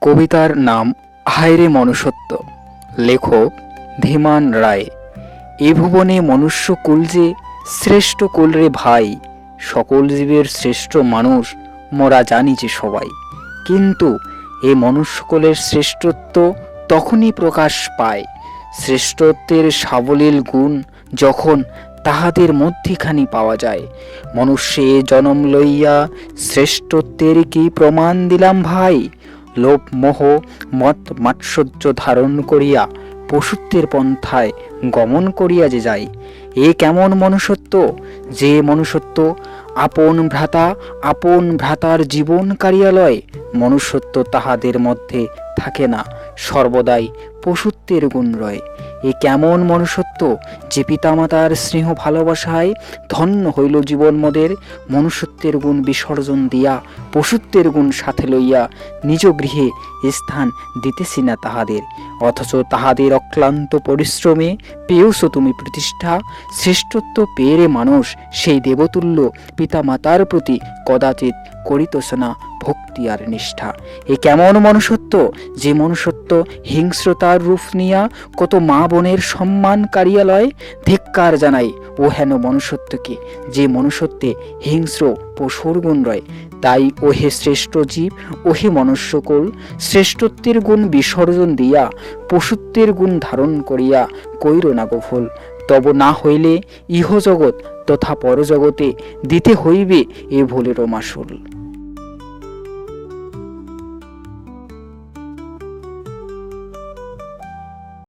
কবিতার নাম হায়রে মনুষ্যত্ব। লেখক ধীমান রায়। এ ভুবনে মনুষ্য কুল যে শ্রেষ্ঠ কুল রে ভাই, সকল জীবের শ্রেষ্ঠ মানুষ মোরা জানি যে সবাই। কিন্তু এ মনুষ্যকুলের শ্রেষ্ঠত্ব তখনই প্রকাশ পায়। শ্রেষ্ঠত্বের সাবলীল গুণ যখন তাহাদের মধ্যেখানি পাওয়া যায়। মনুষ্যে জনম লইয়া শ্রেষ্ঠত্বের কি প্রমাণ দিলাম ভাই? লোভ মোহ, মত মাৎসর্য ধারণ করিয়া পশুত্বের পন্থায় গমন করিয়া যে যায় এ কেমন মনুষ্যত্ব? যে মনুষ্যত্ব আপন ভ্রাতা, আপন ভ্রাতার জীবন কারিয়ালয়, মনুষ্যত্ব তাহাদের মধ্যে থাকে না, সর্বদাই পশুত্বের গুণ রয়। এ কেমন মনুষ্যত্ব যে পিতামাতার স্নেহ ভালোবাসায় ধন্য হইল জীবন মদের, মনুষ্যত্বের গুণ বিসর্জন দিয়া, পশুত্বের গুণ সাথে লইয়া নিজ গৃহে স্থান দিতেছি না তাহাদের। অথচ তাহাদের অক্লান্ত পরিশ্রমে পেয়েছ তুমি প্রতিষ্ঠা, শ্রেষ্ঠত্ব পেয়েরে মানুষ সেই দেবতুল্য পিতামাতার প্রতি কদাচিৎ করিতস না ভক্তি আর নিষ্ঠা। এ কেমন মনুষ্যত্ব? যে মনুষ্যত্ব হিংস্রতার রূপ নিয়া কত মা বোনের সম্মান কারিয়ালয় ধিক্কার জানাই, ও হেন মনুষ্যত্বকে। যে মনুষ্যত্বে হিংস্র পশুর গুণ রয়, তাই ওহে শ্রেষ্ঠ জীব, ওহে মনুষ্যকুল, শ্রেষ্ঠত্বের গুণ বিসর্জন দিয়া, পশুত্বের গুণ ধারণ করিয়া কৈর না গোফল। তব না হইলে ইহজগৎ তথা পরজগতে দিতে হইবে এ ভুলেরও মাসুল।